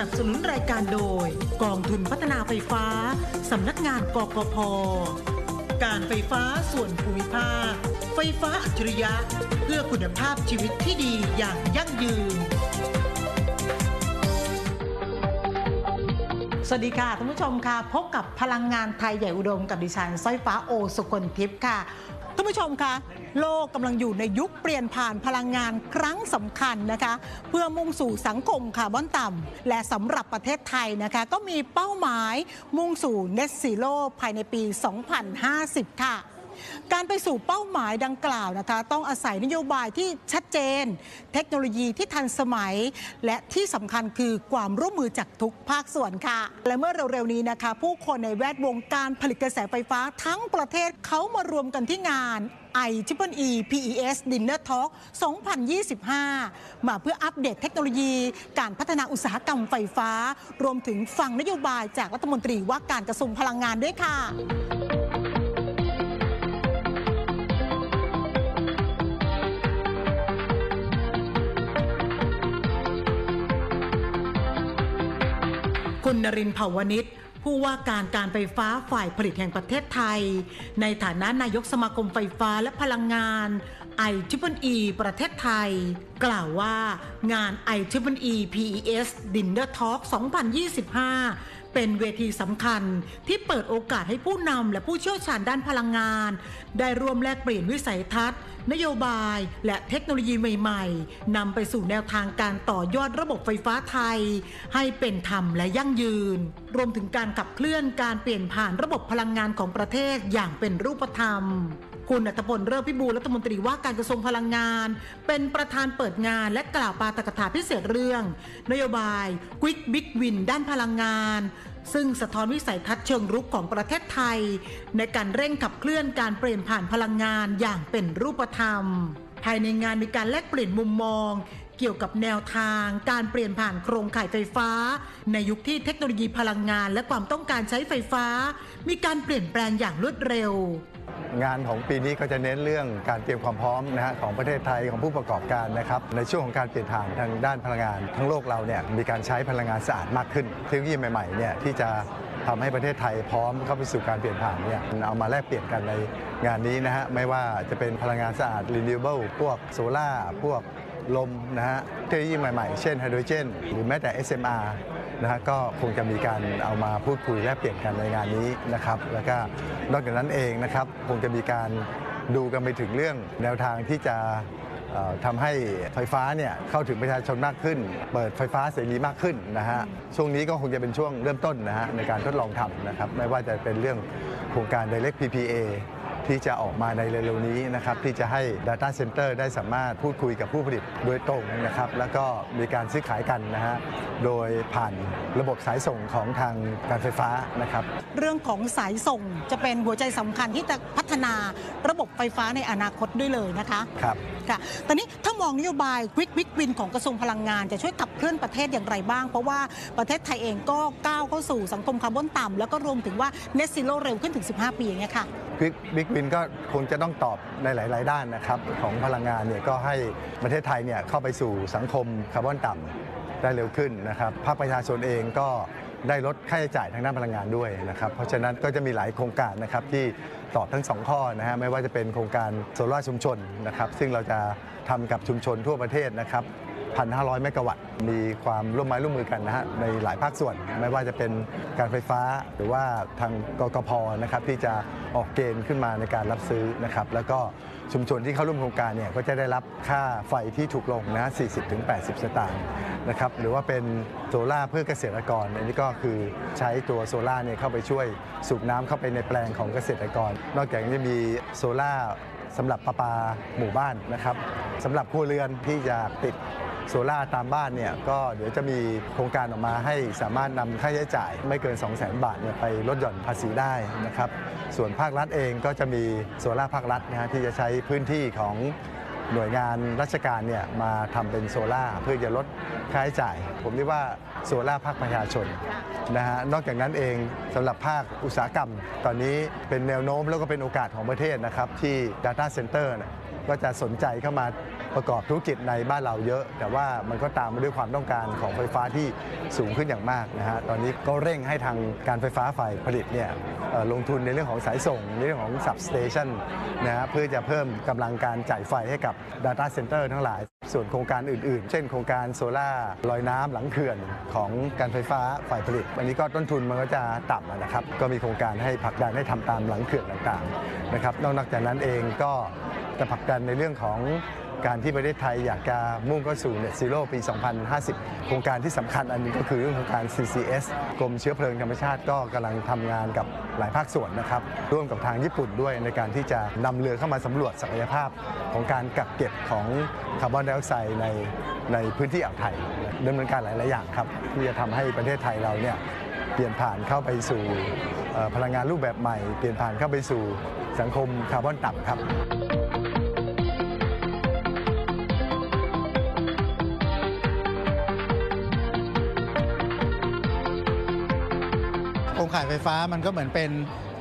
นับสนุนรายการโดย กองทุนพัฒนาไฟฟ้า สำนักงานกกพ การไฟฟ้าส่วนภูมิภาค ไฟฟ้าอัจฉริยะ เพื่อคุณภาพชีวิตที่ดีอย่างยั่งยืน สวัสดีค่ะท่านผู้ชมค่ะ พบกับพลังงานไทยใหญ่อุดมกับดิฉันสร้อยฟ้าโอสุคนทิพย์ค่ะท่านผู้ชมคะ โลกกำลังอยู่ในยุคเปลี่ยนผ่านพลังงานครั้งสำคัญนะคะ เพื่อมุ่งสู่สังคมคาร์บอนต่ำและสำหรับประเทศไทยนะคะ ก็มีเป้าหมายมุ่งสู่ Net Zero ภายในปี 2050 ค่ะการไปสู่เป้าหมายดังกล่าวนะคะ ต้องอาศัยนโยบายที่ชัดเจน เทคโนโลยีที่ทันสมัย และที่สำคัญคือความร่วมมือจากทุกภาคส่วนค่ะ และเมื่อเร็วๆนี้นะคะ ผู้คนในแวดวงการผลิตกระแสไฟฟ้าทั้งประเทศเขามารวมกันที่งาน i t r i e PES Dinner Talk 2025 มาเพื่ออัปเดตเทคโนโลยี การพัฒนาอุตสาหกรรมไฟฟ้า รวมถึงฟังนโยบายจากรัฐมนตรีว่าการกระทรวงพลังงานด้วยค่ะคุณนรินทร์เผ่าวนิช ผู้ว่าการการไฟฟ้าฝ่ายผลิตแห่งประเทศไทย ในฐานะนายกสมาคมไฟฟ้าและพลังงานไอทิปอีประเทศไทย กล่าวว่างาน i t r i e PES Dinner Talk 2025 เป็นเวทีสำคัญที่เปิดโอกาสให้ผู้นำและผู้เชี่ยวชาญด้านพลังงาน ได้ร่วมแลกเปลี่ยนวิสัยทัศน์ นโยบาย และเทคโนโลยีใหม่ๆนำไปสู่แนวทางการต่อยอดระบบไฟฟ้าไทย ให้เป็นธรรมและยั่งยืน รวมถึงการขับเคลื่อนการเปลี่ยนผ่านระบบพลังงานของประเทศอย่างเป็นรูปธรรม คุณอัตพลเริ่มพิบูลรัฐมนตรีว่าการกระทรวงพลังงาน เป็นประธานเปิดงานและกล่าวปาตกถาพิเศษเรื่อง นโยบาย Quick Big Win ด้านพลังงาน ซึ่งสะท้อนวิสัยทัศน์เชิงรุกของประเทศไทย ในการเร่งขับเคลื่อนการเปลี่ยนผ่านพลังงานอย่างเป็นรูปธรรม ภายในงานมีการแลกเปลี่ยนมุมมองเกี่ยวกับแนวทางการเปลี่ยนผ่านโครงข่ายไฟฟ้า ในยุคที่เทคโนโลยีพลังงานและความต้องการใช้ไฟฟ้า มีการเปลี่ยนแปลงอย่างรวดเร็ว งานของปีนี้ก็จะเน้นเรื่องการเตรียมความพร้อมนะฮะของประเทศไทยของผู้ประกอบการนะครับในช่วงของการเปลี่ยนผ่านทางด้านพลังงาน ทั้งโลกเราเนี่ยมีการใช้พลังงานสะอาดมากขึ้นเทคโนโลยีใหม่ๆเนี่ยที่จะทำให้ประเทศไทยพร้อมเข้าไปสู่การเปลี่ยนผ่านเนี่ยเอามาแลกเปลี่ยนกันในงานนี้นะฮะไม่ว่าจะเป็นพลังงานสะอาด renewable พวกโซล่าพวกลมนะฮะเทคโนโลยีใหม่ๆ เช่นไฮโดรเจน หรือแม้แต่ SMR นะฮะก็คงจะมีการเอามาพูดคุยแลกเปลี่ยนกันในงานนี้นะครับแล้วก็นอกจากนั้นเองนะครับคงจะมีการดูกันไปถึงเรื่องแนวทางที่จะเอ่อทำให้ไฟฟ้าเนี่ยเข้าถึงประชาชนมากขึ้น เปิดไฟฟ้าเสรีมากขึ้นนะฮะช่วงนี้ก็คงจะเป็นช่วงเริ่มต้นนะฮะในการทดลองทำนะครับไม่ว่าจะเป็นเรื่องโครงการ Direct PPA ที่จะออกมาในเร็วๆนี้นะครับที่จะให้ Data Center ได้สามารถพูดคุยกับผู้ผลิตโดยตรงนะครับแล้วก็มีการซื้อขายกันนะฮะโดยผ่านระบบสายส่งของทางการไฟฟ้านะครับเรื่องของสายส่งจะเป็นหัวใจสำคัญที่จะพัฒนาระบบไฟฟ้าในอนาคตด้วยเลยนะคะครับ ค่ะ ตอนนี้ถ้ามองนโยบาย Quick Big Win ของกระทรวงพลังงาน จะช่วยขับเคลื่อนประเทศอย่างไรบ้าง เพราะว่าประเทศไทยเองก็ก้าวเข้าสู่สังคมคาร์บอนต่ำแล้วก็รวมถึงว่า Net Zero เร็วขึ้นถึง 15 ปีอย่างเงี้ยค่ะบิ๊กวินก็คงจะต้องตอบในหลาย ๆ ด้านนะครับของพลังงานเนี่ยก็ให้ประเทศไทยเนี่ยเข้าไปสู่สังคมคาร์บอนต่ำได้เร็วขึ้นนะครับภาคประชาชนเองก็ ได้ลดค่าใช้จ่ายทางด้านพลังงานด้วยนะครับ เพราะฉะนั้นก็จะมีหลายโครงการนะครับที่ตอบทั้งสองข้อนะฮะไม่ว่าจะเป็นโครงการโซลาร์ชุมชนนะครับซึ่งเราจะทำกับชุมชนทั่วประเทศนะครับ 1,500 เมกะวัตต์ มีความร่วมไม้ร่วมมือกันนะฮะในหลายภาคส่วน ไม่ว่าจะเป็นการไฟฟ้าหรือว่าทางกกพนะครับที่จะออกเกณฑ์ขึ้นมาในการรับซื้อนะครับแล้วก็ชุมชนที่เข้าร่วมโครงการเนี่ยก็จะได้รับค่าไฟที่ถูกลงนะ 40-80 สตางค์นะครับหรือว่าเป็นโซล่าเพื่อเกษตรกร อันนี้ก็คือใช้ตัวโซล่าเนี่ยเข้าไปช่วยสูบน้ำเข้าไปในแปลงของเกษตรกร นอกจากนี้จะมีโซล่าสำหรับประปาหมู่บ้านนะครับสำหรับครัวเรือนที่จะติด โซล่าตามบ้านเนี่ยก็เดี๋ยวจะมีโครงการออกมาให้สามารถนำค่าใช้จ่ายไม่เกิน 2 0 0 0 0 0 บาทเนี่ยไปลดหย่อนภาษีได้นะครับส่วนภาครัฐเองก็จะมีโซล่าภาครัฐนะฮะที่จะใช้พื้นที่ของหน่วยงานราชการเนี่ยมาทำเป็นโซล่าเพื่อจะลดค่าใช้จ่าย ผมเรียกว่าโซล่าภาคประชาชนนะฮะนอกจากนั้นเองสำหรับภาคอุตสาหกรรม ตอนนี้เป็นแนวโน้มแล้วก็เป็นโอกาสของประเทศนะครับที่ Data Center เนี่ยก็จะสนใจเข้ามา ประกอบธุรกิจในบ้านเราเยอะ แต่ว่ามันก็ตามมาด้วยความต้องการของไฟฟ้าที่สูงขึ้นอย่างมากนะฮะตอนนี้ก็เร่งให้ทางการไฟฟ้าฝ่ายผลิตเนี่ยลงทุนในเรื่องของสายส่งในเรื่องของ substation นะฮะเพื่อจะเพิ่มกำลังการจ่ายไฟให้กับ Data Center ทั้งหลาย ส่วนโครงการอื่นๆ เช่นโครงการโซล่าลอยน้ำหลังเขื่อนของการไฟฟ้าฝ่ายผลิต อันนี้ก็ต้นทุนมันก็จะต่ำนะครับก็มีโครงการให้ผลักดันให้ทำตามหลังเขื่อนต่างๆนะครับนอกจากนั้นเองก็จะผลักดันในเรื่องของ การที่ประเทศไทยอยากจะมุ่งเข้าสู่ Net Zero ปี 2050 โครงการที่สำคัญอันนึงก็คือเรื่องของการ CCS กรมเชื้อเพลิงธรรมชาติก็กำลังทำงานกับหลายภาคส่วนนะครับ ร่วมกับทางญี่ปุ่นด้วยในการที่จะนำเรือเข้ามาสำรวจศักยภาพของการกักเก็บของคาร์บอนไดออกไซด์ในในพื้นที่อ่าวไทยดำเนินการหลาย ๆ อย่างครับ ที่จะทำให้ประเทศไทยเราเนี่ยเปลี่ยนผ่านเข้าไปสู่พลังงานรูปแบบใหม่ เปลี่ยนผ่านเข้าไปสู่สังคมคาร์บอนต่ำครับ ข่ายไฟฟ้ามันก็เหมือนเป็น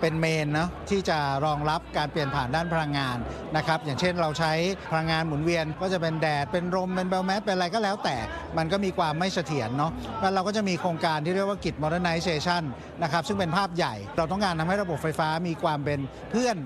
เป็นเมนเนาะที่จะรองรับการเปลี่ยนผ่านด้านพลังงานนะครับอย่างเช่นเราใช้พลังงานหมุนเวียน ก็จะเป็นแดดเป็นลมเป็นเบลแมสเป็นอะไรก็แล้วแต่ มันก็มีความไม่เสถียรเนาะแล้วเราก็จะมีโครงการที่เรียกว่ากิจ modernization นะครับซึ่งเป็นภาพใหญ่ เราต้องการทำให้ระบบไฟฟ้ามีความเป็นเพื่อน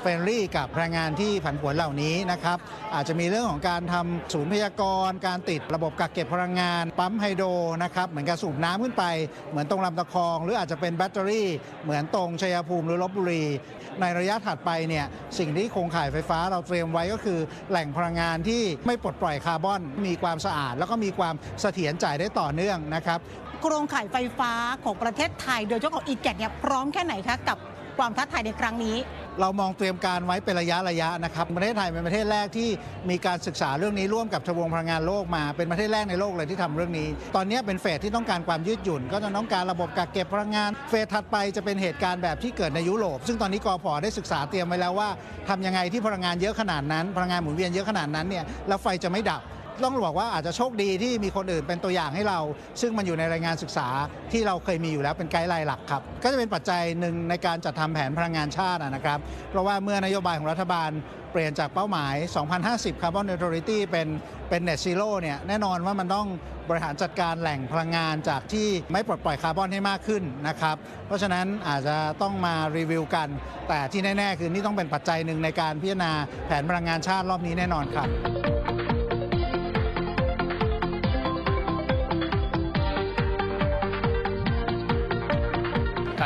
เฟรนลี่กับพลังงานที่ผันผวนเหล่านี้นะครับอาจจะมีเรื่องของการทำศูนย์พยากรณ์การติดระบบกักเก็บพลังงาน ปั๊มไฮโดรนะครับเหมือนกับสูบน้ำขึ้นไป เหมือนตรงลำตะคอง หรืออาจจะเป็นแบตเตอรี่ เหมือนตรงชัยภูมิหรือลบบุรี ในระยะถัดไปเนี่ยสิ่งที่โครงข่ายไฟฟ้าเราเตรียมไว้ก็คือ แหล่งพลังงานที่ไม่ปลดปล่อยคาร์บอน มีความสะอาด แล้วก็มีความเสถียรจ่ายได้ต่อเนื่องนะครับโครงข่ายไฟฟ้าของประเทศไทย โดยเฉพาะของอีแกเนี่ยพร้อมแค่ไหนคะกับ ความท้าทายในครั้งนี้ เรามองเตรียมการไว้เป็นระยะระยะนะครับประเทศไทยเป็นประเทศแรกที่มีการศึกษาเรื่องนี้ร่วมกับทบวงพลังงานโลกมา เป็นประเทศแรกในโลกเลยที่ทำเรื่องนี้ ตอนนี้เป็นเฟสที่ต้องการความยืดหยุ่น ก็จะต้องการระบบกักเก็บพลังงาน เฟสถัดไปจะเป็นเหตุการณ์แบบที่เกิดในยุโรป ซึ่งตอนนี้กอพอได้ศึกษาเตรียมไว้แล้วว่าทำยังไงที่พลังงานเยอะขนาดนั้น พลังงานหมุนเวียนเยอะขนาดนั้นเนี่ยแล้วไฟจะไม่ดับ ต้องบอกว่าอาจจะโชคดีที่มีคนอื่นเป็นตัวอย่างให้เรา ซึ่งมันอยู่ในรายงานศึกษาที่เราเคยมีอยู่แล้วเป็นไกด์ไลน์หลักครับ ก็จะเป็นปัจจัยหนึ่งในการจัดทำแผนพลังงานชาตินะครับ เพราะว่าเมื่อนโยบายของรัฐบาลเปลี่ยนจากเป้าหมาย 2050 Carbon Neutrality เป็นเป็น Net Zero เนี่ยแน่นอนว่ามันต้องบริหารจัดการแหล่งพลังงานจากที่ไม่ปลดปล่อยคาร์บอนให้มากขึ้นนะครับ เพราะฉะนั้นอาจจะต้องมารีวิวกัน แต่ที่แน่ ๆ คือนี่ต้องเป็นปัจจัยหนึ่งในการพิจารณาแผนพลังงานชาติรอบนี้แน่นอนครับ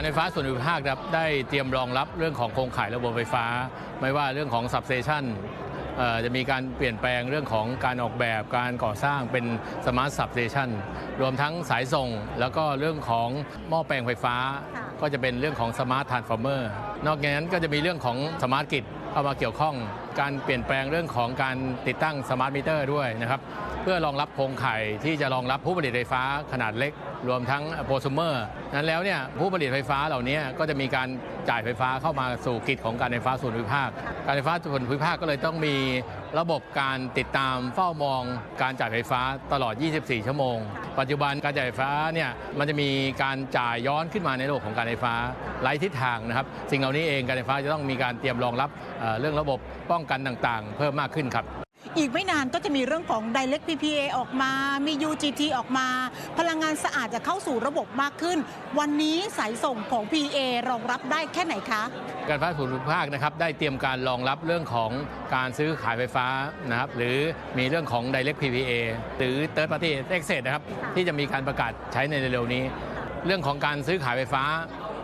การไฟฟ้าส่วนภูมิภาคครับได้เตรียมรองรับเรื่องของโครงข่ายระบบไฟฟ้า ไม่ว่าเรื่องของ substation เอ่อจะมีการเปลี่ยนแปลงเรื่องของการออกแบบการก่อสร้างเป็นสมาร์ทสับเซชั่นรวมทั้งสายส่ง แล้วก็เรื่องของหม้อแปลงไฟฟ้า ก็จะเป็นเรื่องของสมาร์ททรานส์ฟอร์เมอร์นอกจากนั้นก็จะมีเรื่องของสมาร์ทกิจ เข้ามาเกี่ยวข้องการเปลี่ยนแปลงเรื่องของการติดตั้งสมาร์ทมิเตอร์ด้วยนะครับเพื่อรองรับโครงข่ายที่จะรองรับผู้ผลิตไฟฟ้าขนาดเล็ก รวมทั้งโปรซูเมอร์นั้นแล้วเนี่ยผู้ผลิตไฟฟ้าเหล่านี้ก็จะมีการจ่ายไฟฟ้าเข้ามาสู่กิจของการไฟฟ้าส่วนภูมิภาค การไฟฟ้าส่วนภูมิภาคก็เลยต้องมี ระบบการติดตามเฝ้ามองการจ่ายไฟฟ้าตลอด 24 ชั่วโมง ปัจจุบันการจ่ายไฟฟ้าเนี่ยมันจะมีการจ่ายย้อนขึ้นมาในระบบของการไฟฟ้าไร้ทิศทางนะครับ สิ่งเหล่านี้เองการไฟฟ้าจะต้องมีการเตรียมรองรับเอ่อเรื่องระบบป้องกันต่างๆ เพิ่มมากขึ้นครับ อีกไม่นานก็จะมีเรื่องของ Direct PPA ออกมา มี UGT ออกมา พลังงานสะอาดจะเข้าสู่ระบบมากขึ้น วันนี้สายส่งของ PA รองรับได้แค่ไหนคะ การไฟฟ้าส่วนภูมิภาคนะครับได้เตรียมการรองรับเรื่องของการซื้อขายไฟฟ้านะครับหรือมีเรื่องของ direct PPA หรือ third party access นะครับที่จะมีการประกาศใช้ในเร็วๆนี้ เรื่องของการซื้อขายไฟฟ้า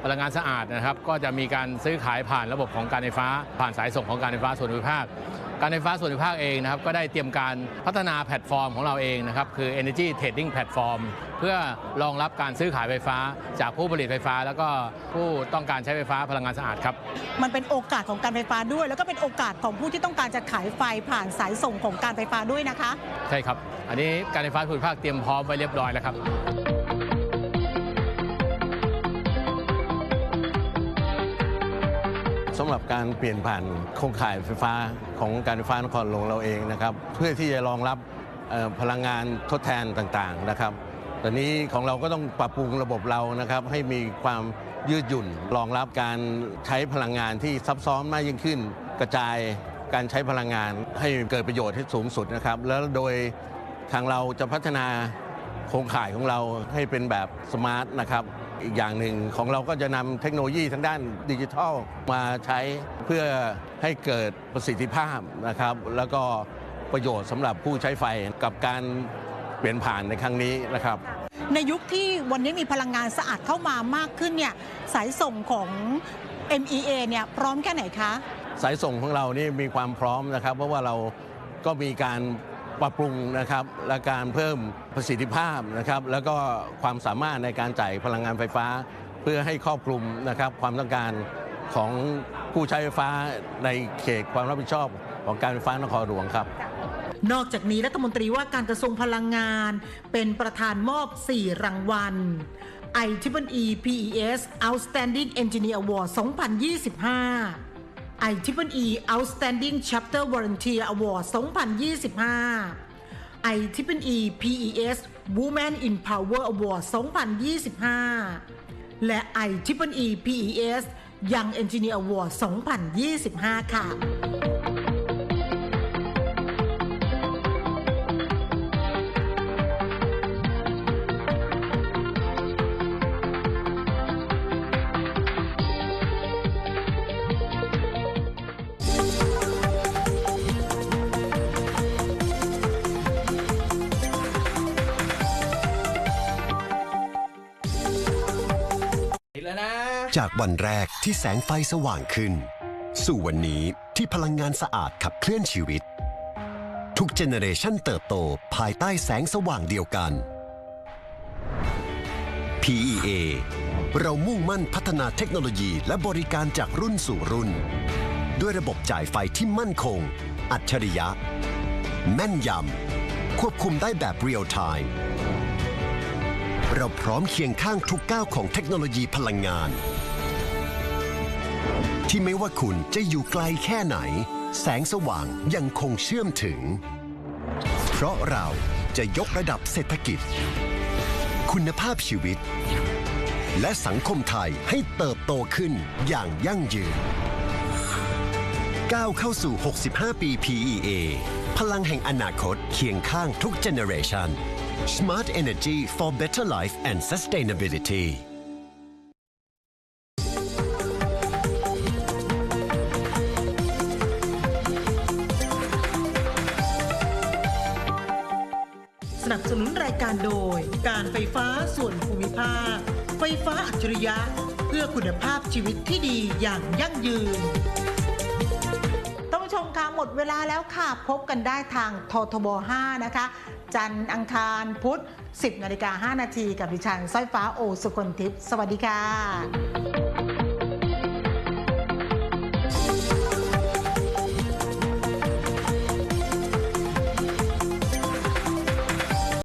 พลังงานสะอาดนะครับ ก็จะมีการซื้อขายผ่านระบบของการไฟฟ้า ผ่านสายส่งของการไฟฟ้าส่วนภูมิภาค การไฟฟ้าส่วนภูมิภาคเองนะครับก็ได้เตรียมการพัฒนาแพลตฟอร์มของเราเองนะครับคือ Energy Trading Platform เพื่อรองรับการซื้อขายไฟฟ้า จากผู้ผลิตไฟฟ้า แล้วก็ผู้ต้องการใช้ไฟฟ้าพลังงานสะอาดครับมันเป็นโอกาสของการไฟฟ้าด้วย แล้วก็เป็นโอกาสของผู้ที่ต้องการจะขายไฟผ่านสายส่งของการไฟฟ้าด้วยนะคะ ใช่ครับ อันนี้การไฟฟ้าส่วนภูมิภาคเตรียมพร้อมไว้เรียบร้อยแล้วครับ สำหรับการเปลี่ยนผ่านโครงข่ายไฟฟ้าของการไฟฟ้านครหลวงเราเองนะครับ เพื่อที่จะรองรับพลังงานทดแทนต่างๆนะครับ ตอนนี้ของเราก็ต้องปรับปรุงระบบเรานะครับ ให้มีความยืดหยุ่นรองรับการใช้พลังงานที่ซับซ้อนมากยิ่งขึ้น กระจายการใช้พลังงานให้เกิดประโยชน์ให้สูงสุดนะครับ แล้วโดยทางเราจะพัฒนาโครงข่ายของเราให้เป็นแบบสมาร์ทนะครับ อีกอย่างหนึ่งของเราก็จะนำเทคโนโลยีทางด้านดิจิทัลมาใช้เพื่อให้เกิดประสิทธิภาพนะครับ แล้วก็ประโยชน์สำหรับผู้ใช้ไฟกับการเปลี่ยนผ่านในครั้งนี้นะครับ ในยุคที่วันนี้มีพลังงานสะอาดเข้ามามากขึ้นเนี่ยสายส่งของ MEA เนี่ยพร้อมแค่ไหนคะ สายส่งของเรานี่มีความพร้อมนะครับ เพราะว่าเราก็มีการ ปรับปรุงนะครับและการเพิ่มประสิทธิภาพนะครับ แล้วก็ความสามารถในการจ่ายพลังงานไฟฟ้า เพื่อให้ครอบคลุมนะครับความต้องการของผู้ใช้ไฟฟ้าในเขตความรับผิดชอบของการไฟฟ้านครหลวงครับนอกจากนี้รัฐมนตรีว่าการกระทรวงพลังงาน เป็นประธานมอบ 4 รางวัล i t e e PES Outstanding Engineer Award 2025 i t e Outstanding Chapter Volunteer Award 2025 i t e PES Women in Power Award 2025 และ i t e PES Young Engineer Award 2025 ค่ะ จากวันแรกที่แสงไฟสว่างขึ้น สู่วันนี้ที่พลังงานสะอาดขับเคลื่อนชีวิต ทุกเจเนเรชันเติบโตภายใต้แสงสว่างเดียวกัน PEA เรามุ่งมั่นพัฒนาเทคโนโลยีและบริการจากรุ่นสู่รุ่น ด้วยระบบจ่ายไฟที่มั่นคง อัจฉริยะ แม่นยำ ควบคุมได้แบบเรียลไทม์เราพร้อมเคียงข้างทุกก้าวของเทคโนโลยีพลังงาน ที่ไม่ว่าคุณจะอยู่ไกลแค่ไหน แสงสว่างยังคงเชื่อมถึง เพราะเราจะยกระดับเศรษฐกิจ คุณภาพชีวิต และสังคมไทยให้เติบโตขึ้นอย่างยั่งยืนก้าวเข้าสู่ 65 ปี PEA พลังแห่งอนาคตเคียงข้างทุกเจเนเรชัน Smart Energy for Better Life and Sustainability การโดย การไฟฟ้าส่วนภูมิภาค ไฟฟ้าอัจฉริยะ เพื่อคุณภาพชีวิตที่ดีอย่างยั่งยืนท่านผู้ชมคะหมดเวลาแล้วค่ะ พบกันได้ทางททบ 5 นะคะ จันทร์อังคารพุธ 10 นาฬิกา 5 นาทีกับดิฉันสร้อยฟ้าโอสุคนทิพย์สวัสดีค่ะ